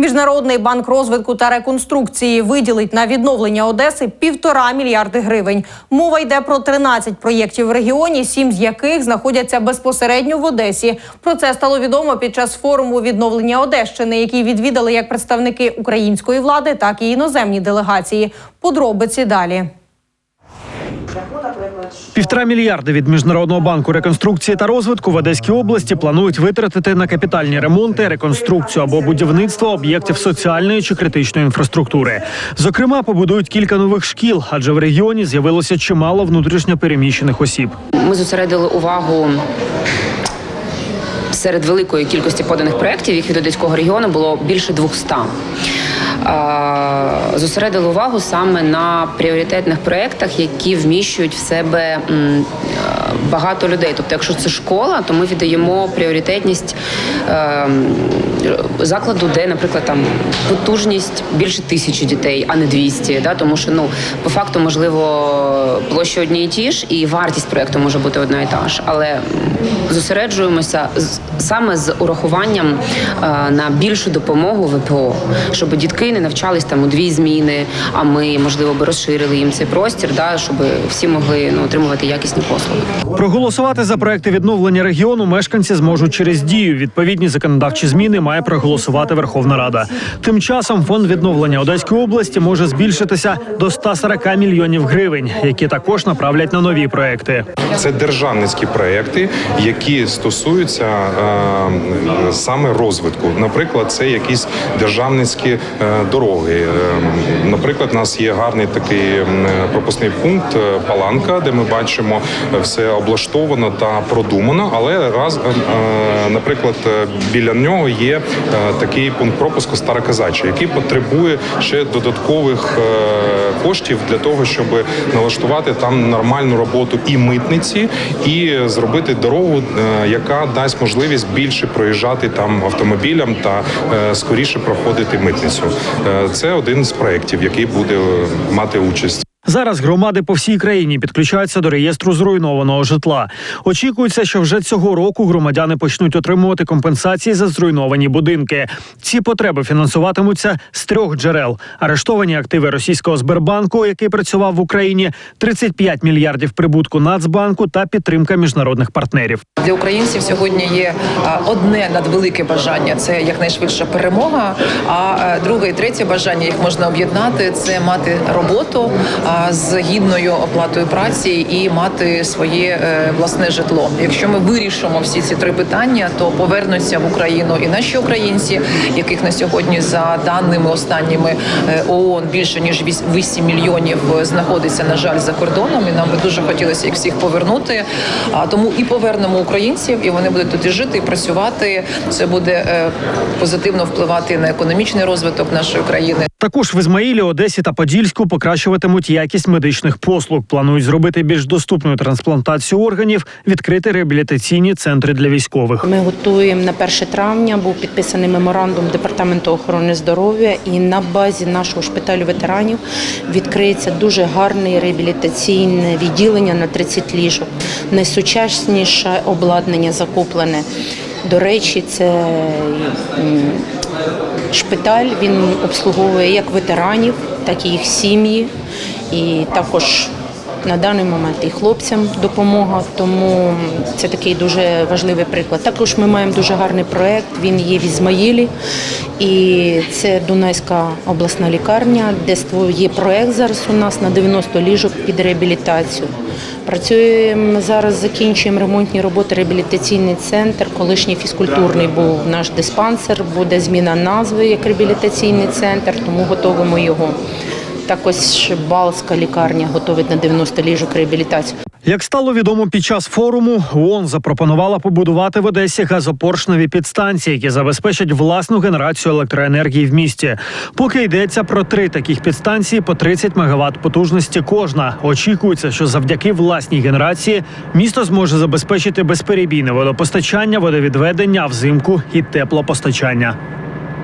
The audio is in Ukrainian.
Міжнародний банк розвитку та реконструкції виділить на відновлення Одеси півтора мільярди гривень. Мова йде про 13 проєктів в регіоні, сім з яких знаходяться безпосередньо в Одесі. Про це стало відомо під час форуму відновлення Одещини, який відвідали як представники української влади, так і іноземні делегації. Подробиці далі. Півтора мільярди від міжнародного банку реконструкції та розвитку в Одеській області планують витратити на капітальні ремонти, реконструкцію або будівництво об'єктів соціальної чи критичної інфраструктури. Зокрема, побудують кілька нових шкіл, адже в регіоні з'явилося чимало внутрішньо переміщених осіб. Ми зосередили увагу. Серед великої кількості поданих проєктів, їх від Одеського регіону було більше 200. А, Зосередили увагу саме на пріоритетних проєктах, які вміщують в себе е, багато людей. Тобто, якщо це школа, то ми віддаємо пріоритетність е, закладу, де, наприклад, там потужність більше тисячі дітей, а не 200. Да? Тому що ну по факту можливо площі одні і ті ж, і вартість проєкту може бути одна і та ж, але зосереджуємося з- саме з урахуванням е, на більшу допомогу ВПО, щоб дітки не навчались там у дві зміни. А ми можливо би розширили їм цей простір, да, щоб всі могли ну отримувати якісні послуги. Проголосувати за проекти відновлення регіону мешканці зможуть через дію. Відповідні законодавчі зміни має проголосувати Верховна Рада. Тим часом фонд відновлення Одеської області може збільшитися до 140 мільйонів гривень, які також направлять на нові проекти. Це державницькі проекти, які стосуються е, саме розвитку. Наприклад, це якісь державницькі е, дороги. Е, Наприклад, у нас є гарний такий пропускний пункт е, Паланка, де ми бачимо е, все облаштовано та продумано. Але раз, е, е, наприклад, е, біля нього є такий пункт пропуску Староказача, який потребує ще додаткових коштів для того, щоб налаштувати там нормальну роботу і митниці, і зробити дорогу, яка дасть можливість більше проїжджати там автомобілям та скоріше проходити митницю. Це один з проєктів, який буде мати участь. Зараз громади по всій країні підключаються до реєстру зруйнованого житла. Очікується, що вже цього року громадяни почнуть отримувати компенсації за зруйновані будинки. Ці потреби фінансуватимуться з трьох джерел: арештовані активи російського Сбербанку, який працював в Україні, 35 мільярдів прибутку Нацбанку та підтримка міжнародних партнерів. Для українців сьогодні є одне надвелике бажання це якнайшвидша перемога. А друге і третє бажання їх можна об'єднати це мати роботу з гідною оплатою праці і мати своє е, власне житло. Якщо ми вирішимо всі ці три питання, то повернуться в Україну і наші українці, яких на сьогодні за даними останніми е, ООН більше ніж 8 мільйонів е, знаходиться на жаль за кордоном. І нам би дуже хотілося їх всіх повернути. А тому і повернемо українців, і вони будуть тут і жити і працювати. Це буде позитивно впливати на економічний розвиток нашої країни. Також в Ізмаїлі, Одесі та Подільську покращуватимуть якість медичних послуг. Планують зробити більш доступною трансплантацію органів, відкрити реабілітаційні центри для військових. Ми готуємо на 1 травня. Був підписаний меморандум департаменту охорони здоров'я, і на базі нашого шпиталю ветеранів відкриється дуже гарне реабілітаційне відділення на 30 ліжок. Найсучасніше обладнання закуплене. До речі, це шпиталь. Він обслуговує як ветеранів, так і їх сім'ї, і також на даний момент і хлопцям допомога, тому це такий дуже важливий приклад. Також ми маємо дуже гарний проект. Він є в Ізмаїлі, і це Дунайська обласна лікарня, де є проект зараз у нас на 90 ліжок під реабілітацію. Працюємо зараз, закінчуємо ремонтні роботи. Реабілітаційний центр. Колишній фізкультурний був наш диспансер. Буде зміна назви як реабілітаційний центр, тому готовимо його. Також Балська лікарня готовить на 90 ліжок реабілітацію. Як стало відомо під час форуму, ООН запропонувала побудувати в Одесі газопоршневі підстанції, які забезпечать власну генерацію електроенергії в місті. Поки йдеться про три таких підстанції по 30 МВт потужності кожна. Очікується, що завдяки власній генерації місто зможе забезпечити безперебійне водопостачання, водовідведення, взимку і теплопостачання.